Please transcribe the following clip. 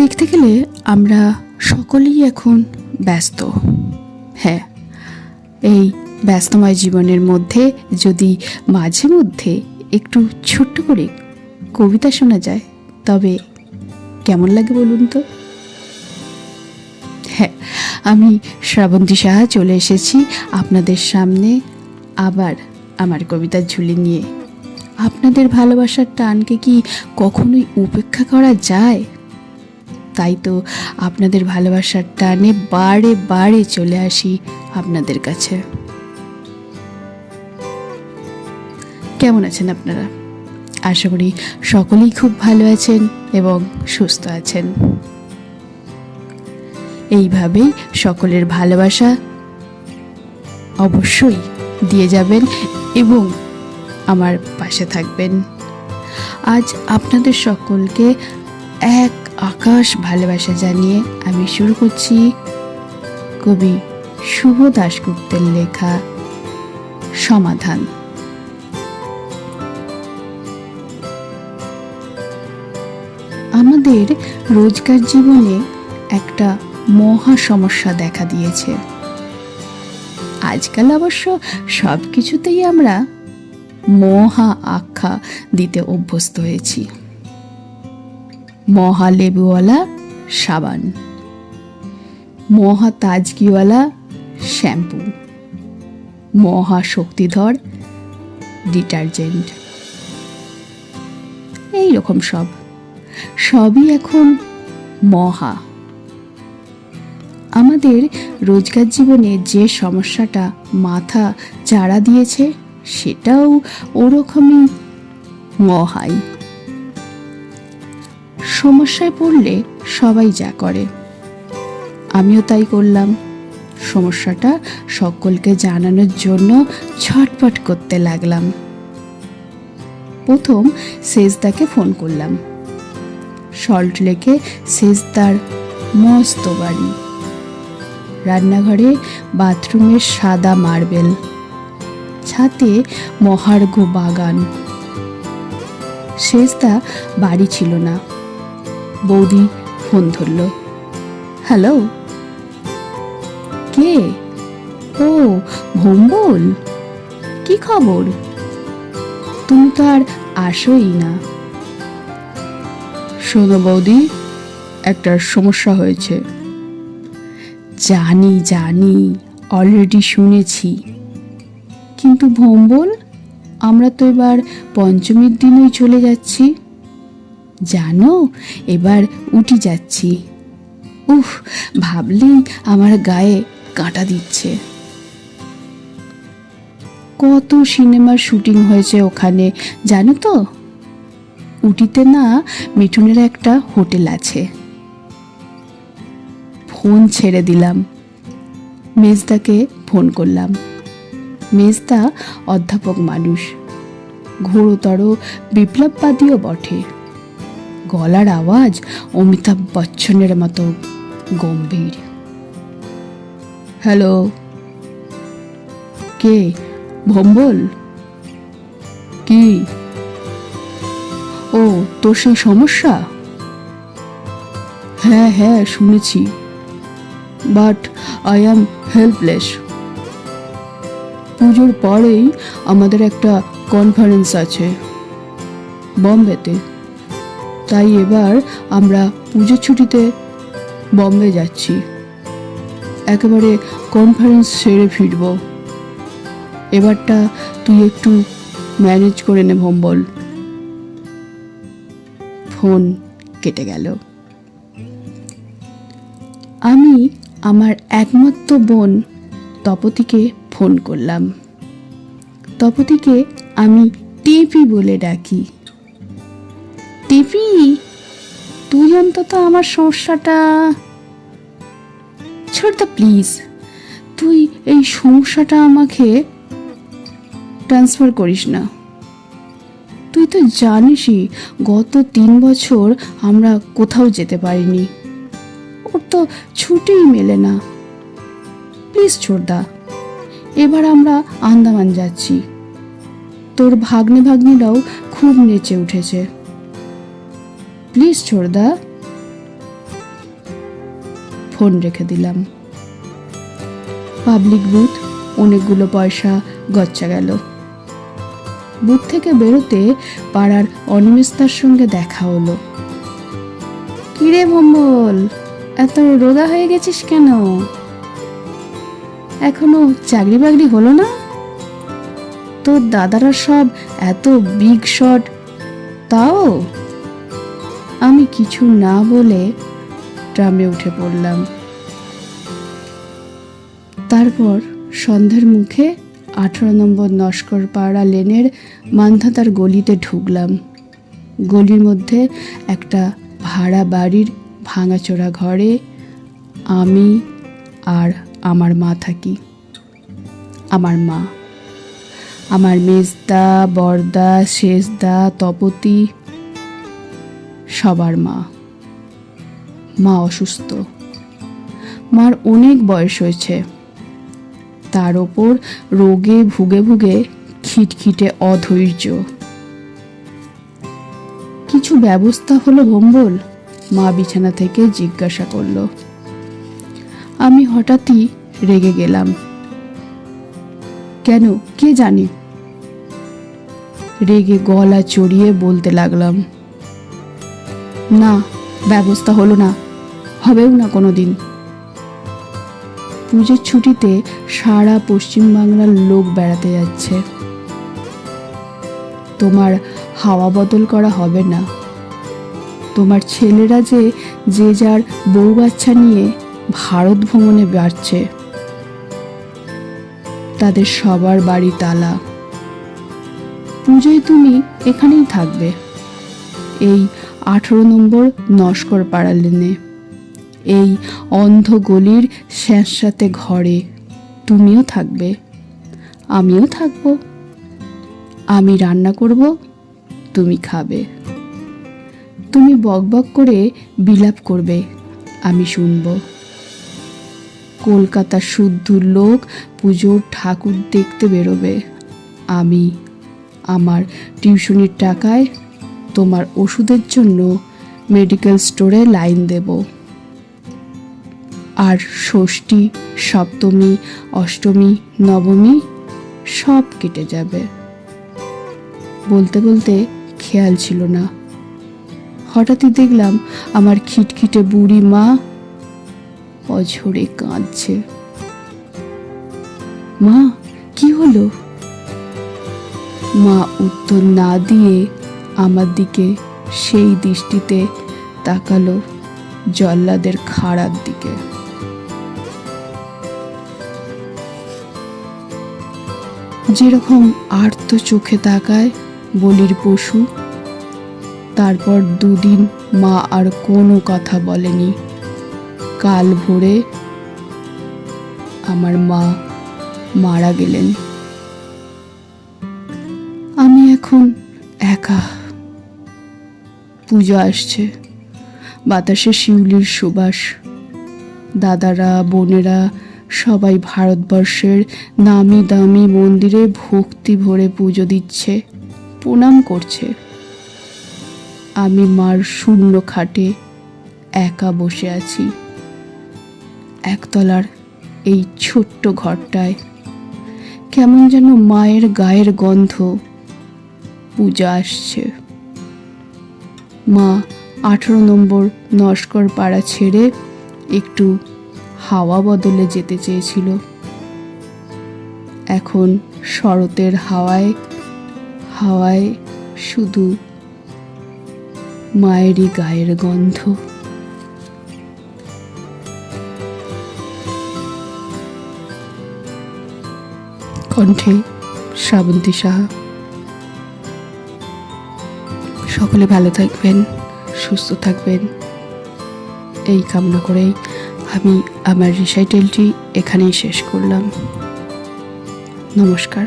দেখতে গেলে আমরা সকলেই এখন ব্যস্ত। হ্যাঁ এই ব্যস্তময় জীবনের মধ্যে যদি মাঝে মধ্যে একটু ছোট্ট করে কবিতা শোনা যায়, তবে কেমন লাগে বলুন তো? হ্যাঁ আমি শ্রাবন্তী সাহা চলে এসেছি আপনাদের সামনে আবার আমার কবিতার ঝুলি নিয়ে। আপনাদের ভালোবাসার টানকে কি কখনোই উপেক্ষা করা যায়? তাই তো আপনাদের ভালোবাসার টানে বারে বারে চলে আসি আপনাদের কাছে। কেমন আছেন আপনারা? আশা করি সকলেই খুব ভালো আছেন এবং সুস্থ আছেন। এইভাবেই সকলের ভালোবাসা অবশ্যই দিয়ে যাবেন এবং আমার পাশে থাকবেন। আজ আপনাদের সকলকে এক আকাশ ভালোবাসা জানিয়ে আমি শুরু করছি কবি শুভ দাশগুপ্তের লেখা সমাধান। আমাদের রোজকার জীবনে একটা মহা সমস্যা দেখা দিয়েছে। আজকাল অবশ্য সব কিছুতেই আমরা মহা আখ্যা দিতে অভ্যস্ত হয়েছি। মহা লেবুওয়ালা সাবান। মহা তাজকিওয়ালা শ্যাম্পু। মহা শক্তিধর ডিটারজেন্ট। এই রকম সব। সবই এখন মহা। আমাদের রোজগার জীবনে যে সমস্যাটা মাথা চাড়া দিয়েছে, সেটাও ওরকমই মহাই। সমস্যায় পড়লে সবাই যা করে। আমিও তাই করলাম। সমস্যাটা সকলকে জানানোর জন্য ছটপট করতে লাগলাম। প্রথম সেজদাকে ফোন করলাম। সল্ট লেকে সেজদার মস্ত বাড়ি। রান্নাঘরে বাথরুমের সাদা মার্বেল। ছাতে মহার্ঘ বাগান। সেজদা বাড়ি ছিল না। বৌদি ফোন ধরল। হ্যালো? কে? ও, ভম্বল? কি খবর? তুমি তো আর আসোই না। শোনো বৌদি, একটা সমস্যা হয়েছে। জানি জানি অলরেডি শুনেছি। কিন্তু ভম্বল, আমরা তো এবার পঞ্চমীর দিনই চলে যাচ্ছি। জানো, এবার উঠি যাচ্ছি। উফ, ভাবলেই আমার গায়ে কাঁটা দিচ্ছে। কত সিনেমার শুটিং হয়েছে ওখানে, জানো তো? উটিতে না মিঠুনের একটা হোটেল আছে। ফোন ছেড়ে দিলাম। মেজদাকে ফোন করলাম। মেজদা অধ্যাপক মানুষ। ঘোরতর বিপ্লববাদীও বটে। গলার আওয়াজ অমিতাভ বচ্চনের মতো গম্ভীর। হ্যালো? কে? ভম্বল? কি? ও, তোর সেই সমস্যা? হ্যাঁ হ্যাঁ শুনেছি। But I am helpless. পুজোর পরেই আমাদের একটা কনফারেন্স আছে বম্বেতে। তাই এবার আমরা পুজোর ছুটিতে বম্বে যাচ্ছি। একেবারে কনফারেন্স সেরে ফিরব। এবারটা তুই একটু ম্যানেজ করে নে ভম্বল। ফোন কেটে গেল। আমি আমার একমাত্র বোন তপতিকে ফোন করলাম। তপতিকে আমি টিপি বলে ডাকি। টিপি তুই অন্তত আমার সমস্যাটা ছোটদা প্লিজ। তুই এই সমস্যাটা আমাকে ট্রান্সফার করিস না। তুই তো জানিসই, গত তিন বছর আমরা কোথাও যেতে পারিনি। ওর তো ছুটিই মেলে না। প্লিজ ছোটদা এবার আমরা আন্দামান যাচ্ছি। তোর ভাগ্নে ভাগ্নিরাও খুব নেচে উঠেছে। প্লিজ ছোড়দা ফোন রেখে দিলাম। পাবলিক বুথ অনেকগুলো পয়সা, গচ্চা গেল। বুথ থেকে বেরোতে পাড়ার অনিমেষতার সঙ্গে দেখা হলো। কিরে মম্বল এত রোগা হয়ে গেছিস কেন? এখনও চাকরি বাকরি হলো না? তোর দাদারা সব এত বিগ শট তাও? আমি কিছু না বলে ট্রামে উঠে পড়লাম। তারপর সন্ধ্যের মুখে আঠারো নম্বর নস্কর পাড়া লেনের মান্ধাতার গলিতে ঢুকলাম। গলির মধ্যে একটা ভাড়া বাড়ির ভাঙাচোরা ঘরে আমি আর আমার মা থাকি। আমার মা। আমার মেজদা, বরদা, শেষদা, তপতি সবার মা। মা অসুস্থ। মার অনেক বয়স হয়েছে। তার ওপর রোগে ভুগে ভুগে খিটখিটে অধৈর্য। কিছু ব্যবস্থা হলো ভম্বল? মা বিছানা থেকে জিজ্ঞাসা করল। আমি হঠাৎই রেগে গেলাম। কেন? কে জানে? রেগে গলা চড়িয়ে বলতে লাগলাম। না, ব্যবস্থা হলো না। হবেও না কোনো দিন পুজোর ছুটিতে সারা পশ্চিমবাংলার লোক বেড়াতে যাচ্ছে। তোমার হাওয়া বদল করা হবে না। তোমার ছেলেরা যে যে যার বউ বাচ্চা নিয়ে ভারত ভ্রমণে বাড়ছে। তাদের সবার বাড়ি তালা। পুজোয় তুমি এখানেই থাকবে। এই আঠেরো নম্বর নস্কর পাড়া লেনে। এই অন্ধ গলির স্যাঁতস্যাঁতে ঘরে তুমিও থাকবে, আমিও থাকব, আমি রান্না করব, তুমি খাবে। তুমি বকবক করে বিলাপ করবে, আমি শুনব। কলকাতার শুদ্ধ লোক পুজোর ঠাকুর দেখতে বেরোবে, আমি আমার টিউশনির টাকায় তোমার ওষুধের জন্য মেডিকেল স্টোরে লাইন দেব। আর ষষ্ঠী, সপ্তমী, অষ্টমী, নবমী সব কেটে যাবে। বলতে বলতে খেয়াল ছিল না। হঠাৎই দেখলাম আমার খিটখিটে বুড়ি মা অঝরে কাঁদছে। মা, কি হলো? মা উত্তর না দিয়ে আমার দিকে সেই দৃষ্টিতে তাকালো জল্লাদের খাড়ার দিকে। যেরকম আর্ত চোখে তাকায় বলির পশু, তারপর দুদিন মা আর কোনো কথা বলেনি। কাল ভোরে আমার মা মারা গেলেন। পুজো আসছে। বাতাসে শিউলির সুবাস। দাদারা, বোনেরা সবাই ভারতবর্ষের নামি দামি মন্দিরে ভক্তি ভরে পুজো দিচ্ছে, প্রণাম করছে। আমি মার শূন্য খাটে একা বসে আছি। একতলার এই ছোট্ট ঘরটায় কেমন যেন মায়ের গায়ের গন্ধ। পূজা আসছে। মা, আঠেরো নম্বর নস্কর পাড়া ছেড়ে একটু হাওয়া বদলে যেতে চেয়েছিল। এখন শরতের হাওয়ায় হাওয়ায় শুধু মায়েরই গায়ের গন্ধ। কণ্ঠে শ্রাবন্তী সাহা। সকলে ভালো থাকবেন, সুস্থ থাকবেন। এই কামনা করেই আমি আমার রিসাইটেলটি এখানেই শেষ করলাম। নমস্কার।